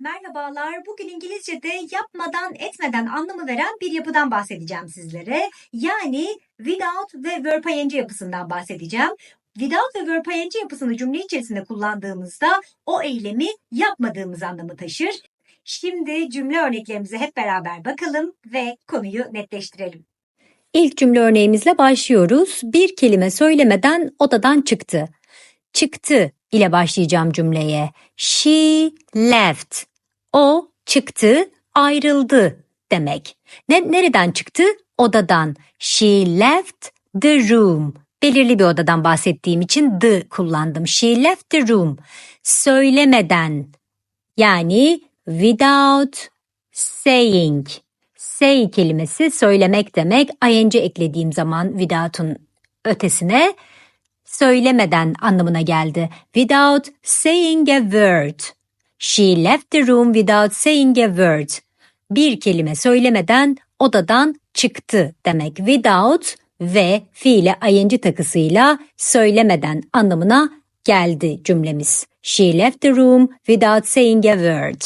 Merhabalar. Bugün İngilizce'de yapmadan etmeden anlamı veren bir yapıdan bahsedeceğim sizlere. Yani without ve verb ing yapısından bahsedeceğim. Without ve verb ing yapısını cümle içerisinde kullandığımızda o eylemi yapmadığımız anlamı taşır. Şimdi cümle örneklerimize hep beraber bakalım ve konuyu netleştirelim. İlk cümle örneğimizle başlıyoruz. Bir kelime söylemeden odadan çıktı. Çıktı ile başlayacağım cümleye. She left. O çıktı, ayrıldı demek. Ne, nereden çıktı? Odadan. She left the room. Belirli bir odadan bahsettiğim için the kullandım. She left the room. Söylemeden. Yani without saying. Say kelimesi söylemek demek. ing eklediğim zaman without'un ötesine söylemeden anlamına geldi. Without saying a word. She left the room without saying a word. Bir kelime söylemeden odadan çıktı demek. Without ve fiile ing takısıyla söylemeden anlamına geldi cümlemiz. She left the room without saying a word.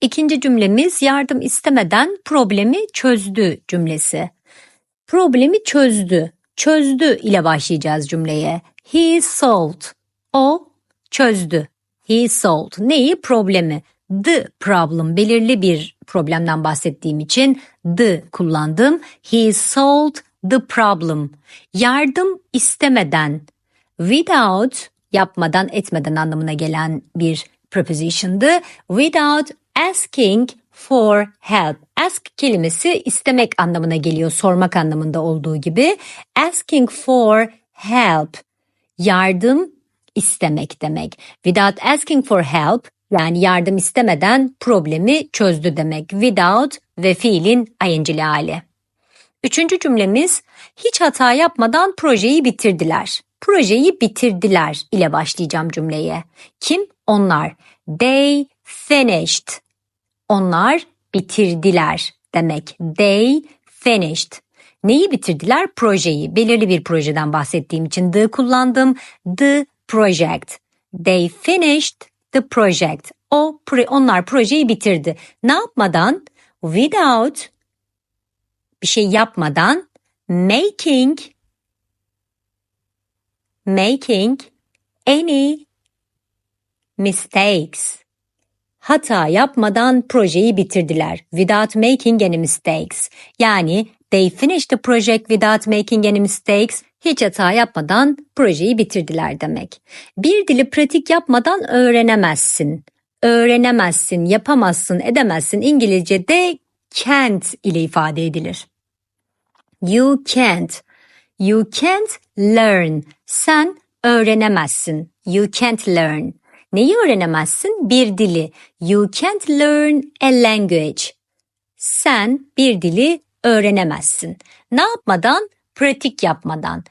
İkinci cümlemiz yardım istemeden problemi çözdü cümlesi. Problemi çözdü. Çözdü ile başlayacağız cümleye. He solved. O çözdü. He solved. Neyi? Problemi. The problem. Belirli bir problemden bahsettiğim için the kullandım. He solved the problem. Yardım istemeden. Without yapmadan etmeden anlamına gelen bir preposition'dı. Without asking for help. Ask kelimesi istemek anlamına geliyor, sormak anlamında olduğu gibi. Asking for help. Yardım istemek demek. Without asking for help yani yardım istemeden problemi çözdü demek. Without ve fiilin ing'li hali. Üçüncü cümlemiz hiç hata yapmadan projeyi bitirdiler. Projeyi bitirdiler ile başlayacağım cümleye. Kim? Onlar. They finished. Onlar bitirdiler demek. They finished. Neyi bitirdiler? Projeyi. Belirli bir projeden bahsettiğim için the kullandım. The project. They finished the project. O onlar projeyi bitirdi. Ne yapmadan? Without bir şey yapmadan making making any mistakes. Hata yapmadan projeyi bitirdiler. Without making any mistakes. Yani they finished the project without making any mistakes. Hiç hata yapmadan projeyi bitirdiler demek. Bir dili pratik yapmadan öğrenemezsin. Öğrenemezsin, yapamazsın, edemezsin. İngilizce'de can't ile ifade edilir. You can't. You can't learn. Sen öğrenemezsin. You can't learn. Neyi öğrenemezsin? Bir dili. You can't learn a language. Sen bir dili öğrenemezsin. Ne yapmadan? Pratik yapmadan.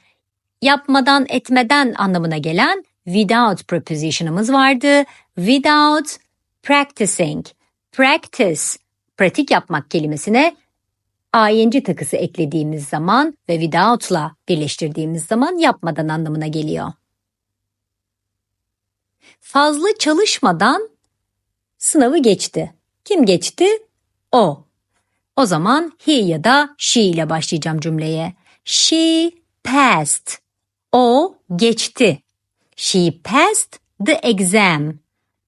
Yapmadan etmeden anlamına gelen without preposition'ımız vardı. Without practicing. Practice. Pratik yapmak kelimesine ing takısı eklediğimiz zaman ve without'la birleştirdiğimiz zaman yapmadan anlamına geliyor. Fazla çalışmadan sınavı geçti. Kim geçti? O. O zaman he ya da she ile başlayacağım cümleye. She passed. O geçti. She passed the exam.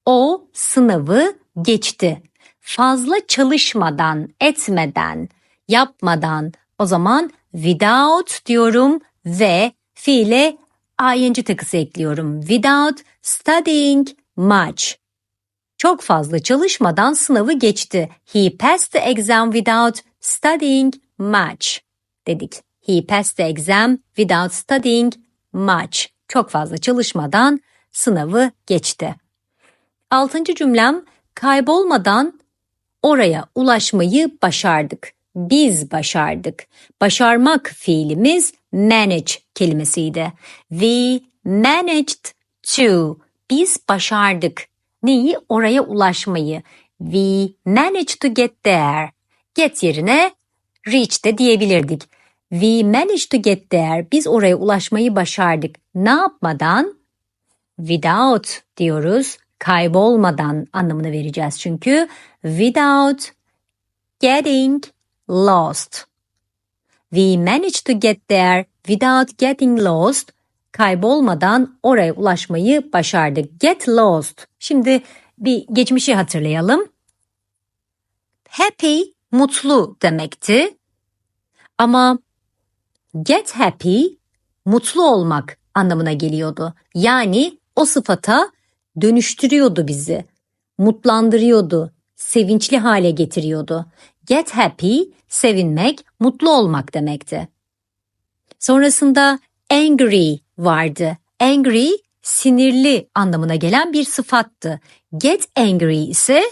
O sınavı geçti. Fazla çalışmadan, etmeden, yapmadan o zaman without diyorum ve fiile ing takısı ekliyorum. Without studying much. Çok fazla çalışmadan sınavı geçti. He passed the exam without studying much dedik. He passed the exam without studying much. Çok fazla çalışmadan sınavı geçti. Altıncı cümlem kaybolmadan oraya ulaşmayı başardık. Biz başardık. Başarmak fiilimiz manage kelimesiydi. We managed to. Biz başardık. Neyi? Oraya ulaşmayı. We managed to get there. Get yerine reach de diyebilirdik. We managed to get there. Biz oraya ulaşmayı başardık. Ne yapmadan? Without diyoruz. Kaybolmadan anlamını vereceğiz çünkü. Without getting lost. We managed to get there without getting lost. Kaybolmadan oraya ulaşmayı başardık. Get lost. Şimdi bir geçmişi hatırlayalım. Happy mutlu demekti. Ama get happy mutlu olmak anlamına geliyordu. Yani o sıfata dönüştürüyordu bizi. Mutlandırıyordu, sevinçli hale getiriyordu. Get happy sevinmek, mutlu olmak demekti. Sonrasında angry vardı. Angry sinirli anlamına gelen bir sıfattı. Get angry ise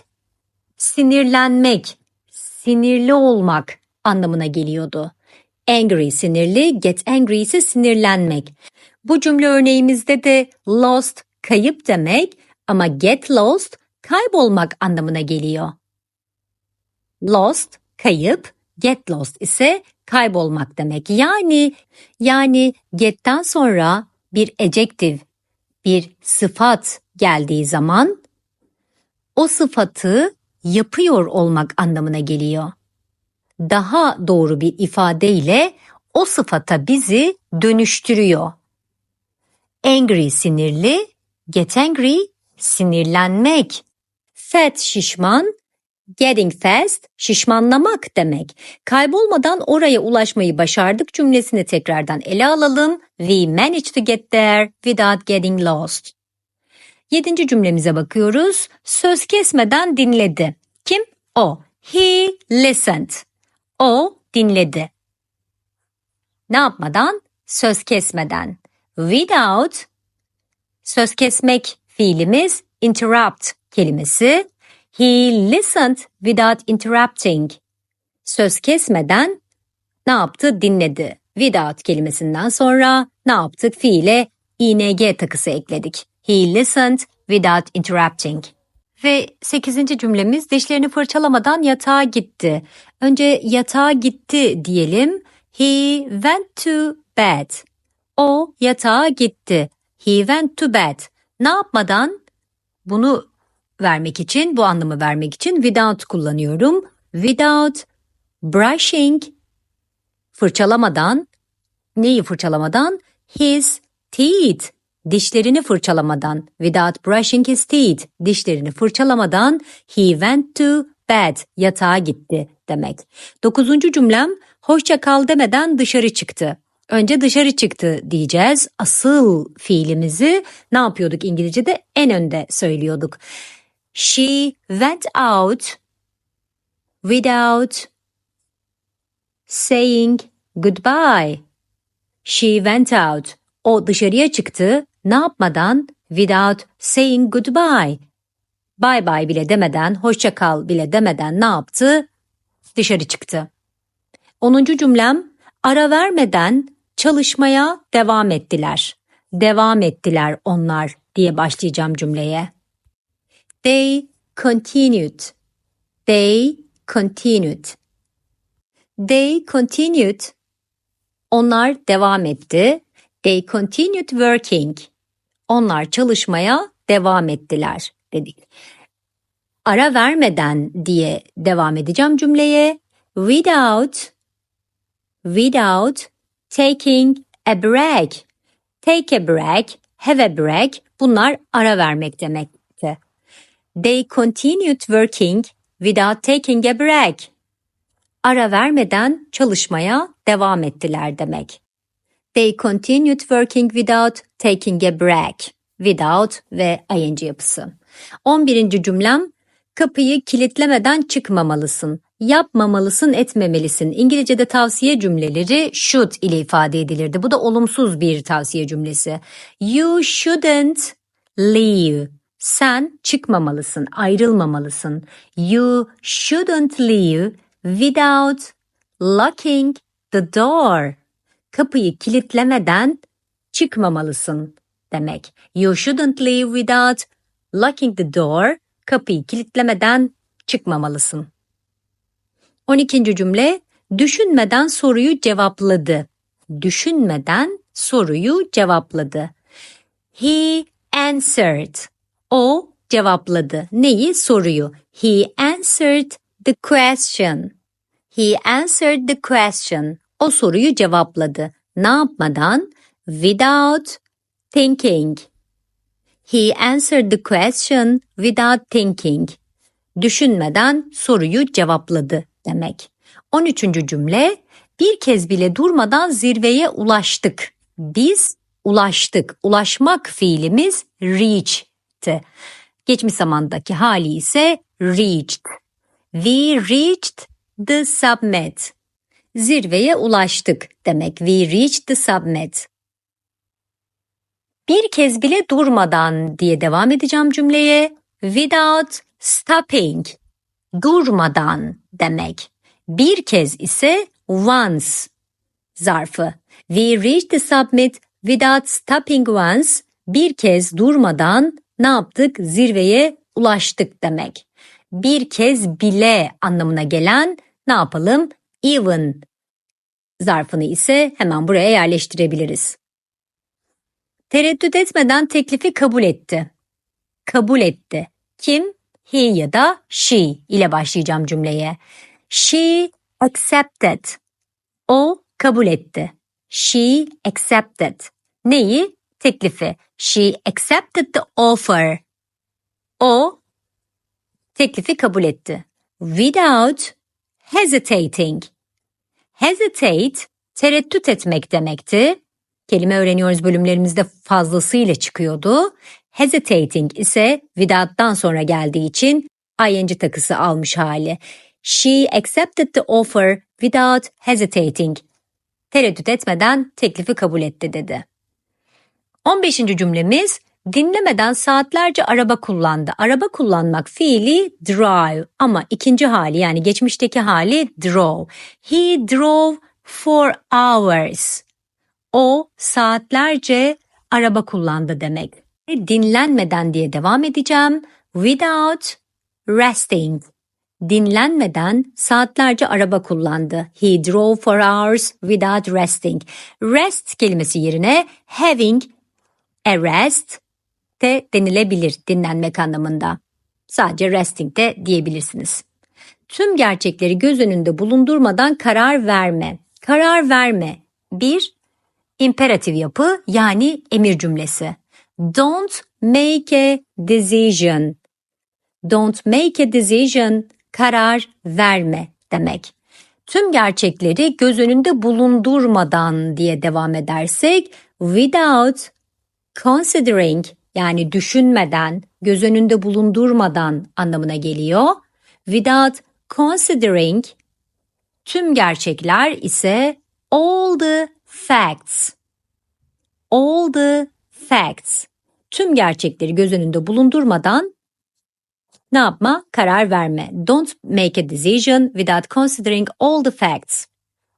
sinirlenmek, sinirli olmak anlamına geliyordu. Angry sinirli, get angry ise sinirlenmek. Bu cümle örneğimizde de lost kayıp demek ama get lost kaybolmak anlamına geliyor. Lost kayıp, get lost ise kaybolmak demek. Yani yani get'ten sonra bir adjective, bir sıfat geldiği zaman o sıfatı yapıyor olmak anlamına geliyor. Daha doğru bir ifadeyle o sıfata bizi dönüştürüyor. Angry sinirli, get angry sinirlenmek. Fat şişman, getting fast şişmanlamak demek. Kaybolmadan oraya ulaşmayı başardık cümlesini tekrardan ele alalım. We managed to get there without getting lost. Yedinci cümlemize bakıyoruz. Söz kesmeden dinledi. Kim? O. He listened. O dinledi. Ne yapmadan? Söz kesmeden. Without söz kesmek fiilimiz interrupt kelimesi. He listened without interrupting. Söz kesmeden ne yaptı? Dinledi. Without kelimesinden sonra ne yaptık? Fiile ing takısı ekledik. He listened without interrupting. Ve sekizinci cümlemiz dişlerini fırçalamadan yatağa gitti. Önce yatağa gitti diyelim. He went to bed. O yatağa gitti. He went to bed. Ne yapmadan? Bunu vermek için, bu anlamı vermek için without kullanıyorum. Without brushing fırçalamadan neyi fırçalamadan? His teeth. Dişlerini fırçalamadan. Without brushing his teeth. Dişlerini fırçalamadan he went to bed. Yatağa gitti demek. Dokuzuncu cümlem hoşça kal demeden dışarı çıktı. Önce dışarı çıktı diyeceğiz. Asıl fiilimizi ne yapıyorduk İngilizce'de? En önde söylüyorduk. She went out without saying goodbye. She went out. O dışarıya çıktı. Ne yapmadan? Without saying goodbye. Bye bye bile demeden, hoşça kal bile demeden ne yaptı? Dışarı çıktı. Onuncu cümlem ara vermeden çalışmaya devam ettiler. Devam ettiler onlar diye başlayacağım cümleye. They continued. They continued. They continued. Onlar devam etti. They continued working. Onlar çalışmaya devam ettiler dedik. Ara vermeden diye devam edeceğim cümleye. Without without taking a break. Take a break, have a break bunlar ara vermek demekti. They continued working without taking a break. Ara vermeden çalışmaya devam ettiler demek. They continued working without taking a break. Without ve ing yapısı. 11. cümlem kapıyı kilitlemeden çıkmamalısın. Yapmamalısın, etmemelisin. İngilizce'de tavsiye cümleleri should ile ifade edilirdi. Bu da olumsuz bir tavsiye cümlesi. You shouldn't leave. Sen çıkmamalısın, ayrılmamalısın. You shouldn't leave without locking the door. Kapıyı kilitlemeden çıkmamalısın demek. You shouldn't leave without locking the door. Kapıyı kilitlemeden çıkmamalısın. 12. cümle düşünmeden soruyu cevapladı. Düşünmeden soruyu cevapladı. He answered. O cevapladı. Neyi? Soruyu. He answered the question. He answered the question. O soruyu cevapladı. Ne yapmadan? Without thinking. He answered the question without thinking. Düşünmeden soruyu cevapladı demek. 13. cümle bir kez bile durmadan zirveye ulaştık. Biz ulaştık. Ulaşmak fiilimiz reach'ti. Geçmiş zamandaki hali ise reached. We reached the summit. Zirveye ulaştık demek. We reached the summit. Bir kez bile durmadan diye devam edeceğim cümleye. Without stopping. Durmadan demek. Bir kez ise once zarfı. We reached the summit without stopping once. Bir kez durmadan ne yaptık? Zirveye ulaştık demek. Bir kez bile anlamına gelen ne yapalım? Even zarfını ise hemen buraya yerleştirebiliriz. Tereddüt etmeden teklifi kabul etti. Kabul etti. Kim? He ya da she ile başlayacağım cümleye. She accepted. O kabul etti. She accepted. Neyi? Teklifi. She accepted the offer. O teklifi kabul etti. Without hesitating. Hesitate, tereddüt etmek demekti. Kelime öğreniyoruz bölümlerimizde fazlasıyla çıkıyordu. Hesitating ise without'tan sonra geldiği için ing takısı almış hali. She accepted the offer without hesitating. Tereddüt etmeden teklifi kabul etti dedi. 15. cümlemiz dinlemeden saatlerce araba kullandı. Araba kullanmak fiili drive ama ikinci hali yani geçmişteki hali drove. He drove for hours. O saatlerce araba kullandı demek. Dinlenmeden diye devam edeceğim. Without resting. Dinlenmeden saatlerce araba kullandı. He drove for hours without resting. Rest kelimesi yerine having a rest de denilebilir dinlenmek anlamında. Sadece resting de diyebilirsiniz. Tüm gerçekleri göz önünde bulundurmadan karar verme. Karar verme. Bir, imperatif yapı yani emir cümlesi. Don't make a decision. Don't make a decision. Karar verme demek. Tüm gerçekleri göz önünde bulundurmadan diye devam edersek without considering yani düşünmeden, göz önünde bulundurmadan anlamına geliyor. Without considering tüm gerçekler ise all the facts. All the facts. Tüm gerçekleri göz önünde bulundurmadan ne yapma? Karar verme. Don't make a decision without considering all the facts.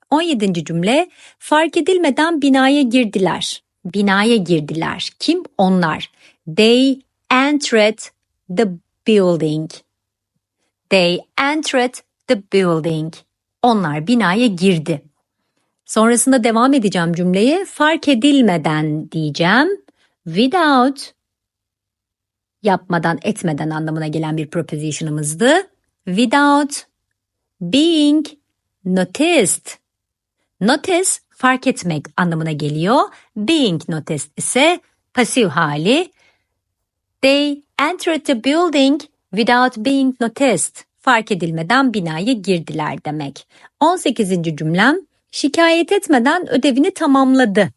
17. cümle fark edilmeden binaya girdiler. Binaya girdiler. Kim? Onlar. They entered the building. They entered the building. Onlar binaya girdi. Sonrasında devam edeceğim cümleye fark edilmeden diyeceğim. Without yapmadan etmeden anlamına gelen bir preposition'ımızdı. Without being noticed. Notice fark etmek anlamına geliyor. Being noticed ise pasif hali. They entered the building without being noticed. Fark edilmeden binaya girdiler demek. 18. cümlem şikayet etmeden ödevini tamamladı.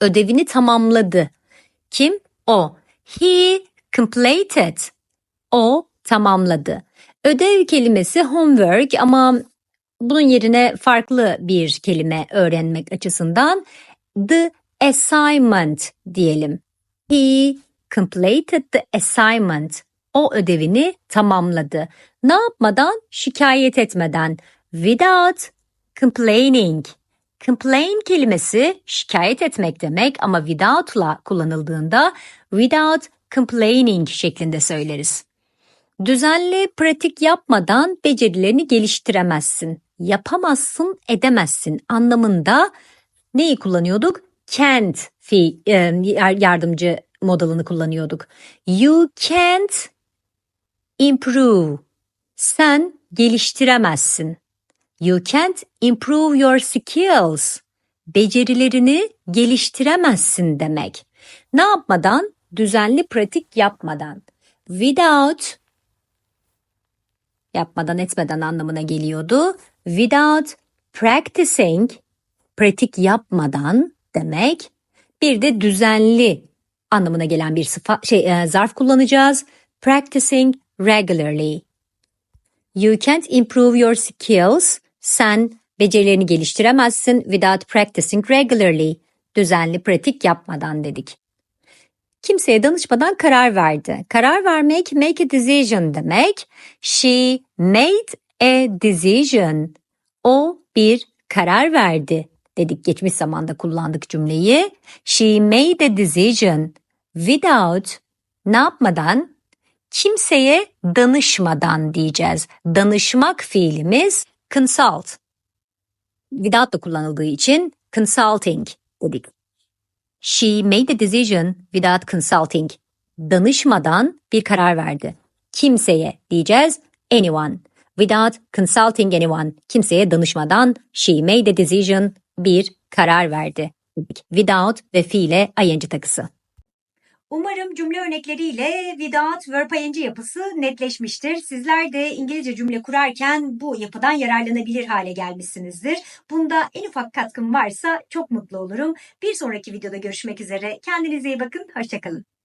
Ödevini tamamladı. Kim? O. He completed. O tamamladı. Ödev kelimesi homework ama bunun yerine farklı bir kelime öğrenmek açısından the assignment diyelim. He completed the assignment. O ödevini tamamladı. Ne yapmadan? Şikayet etmeden. Without complaining. Complain kelimesi şikayet etmek demek ama without'la kullanıldığında without complaining şeklinde söyleriz. Düzenli pratik yapmadan becerilerini geliştiremezsin. Yapamazsın, edemezsin anlamında neyi kullanıyorduk? Can't fi e, yardımcı modalını kullanıyorduk. You can't improve. Sen geliştiremezsin. You can't improve your skills. Becerilerini geliştiremezsin demek. Ne yapmadan? Düzenli pratik yapmadan. Without yapmadan etmeden anlamına geliyordu. Without practicing pratik yapmadan demek. Bir de düzenli anlamına gelen bir sıfat şey e, zarf kullanacağız. Practicing regularly. You can't improve your skills. Sen becerilerini geliştiremezsin without practicing regularly. Düzenli pratik yapmadan dedik. Kimseye danışmadan karar verdi. Karar vermek make a decision demek. She made a decision. O bir karar verdi dedik geçmiş zamanda kullandık cümleyi. She made a decision without ne yapmadan kimseye danışmadan diyeceğiz. Danışmak fiilimiz consult. Without da kullanıldığı için consulting dedik. She made a decision without consulting. Danışmadan bir karar verdi. Kimseye diyeceğiz anyone. Without consulting anyone. Kimseye danışmadan she made a decision bir karar verdi. Without ve fiile ing takısı. Umarım cümle örnekleriyle without verb ing yapısı netleşmiştir. Sizler de İngilizce cümle kurarken bu yapıdan yararlanabilir hale gelmişsinizdir. Bunda en ufak katkım varsa çok mutlu olurum. Bir sonraki videoda görüşmek üzere. Kendinize iyi bakın. Hoşçakalın.